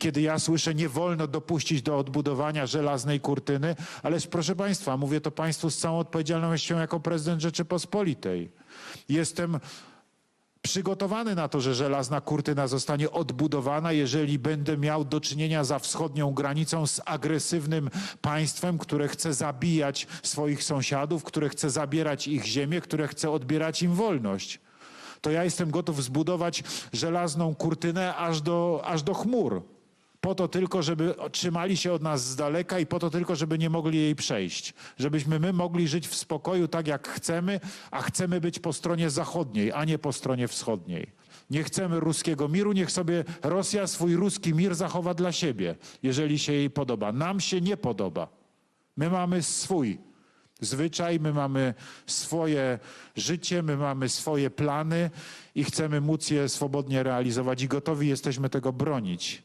kiedy ja słyszę, nie wolno dopuścić do odbudowania żelaznej kurtyny, ależ proszę Państwa, mówię to Państwu z całą odpowiedzialnością jako prezydent Rzeczypospolitej. Jestem przygotowany na to, że żelazna kurtyna zostanie odbudowana, jeżeli będę miał do czynienia za wschodnią granicą z agresywnym państwem, które chce zabijać swoich sąsiadów, które chce zabierać ich ziemię, które chce odbierać im wolność. To ja jestem gotów zbudować żelazną kurtynę aż do, aż do chmur. Po to tylko, żeby trzymali się od nas z daleka i po to tylko, żeby nie mogli jej przejść. Żebyśmy my mogli żyć w spokoju tak, jak chcemy, a chcemy być po stronie zachodniej, a nie po stronie wschodniej. Nie chcemy ruskiego miru, niech sobie Rosja swój ruski mir zachowa dla siebie, jeżeli się jej podoba. Nam się nie podoba. My mamy swój zwyczaj, my mamy swoje życie, my mamy swoje plany i chcemy móc je swobodnie realizować i gotowi jesteśmy tego bronić.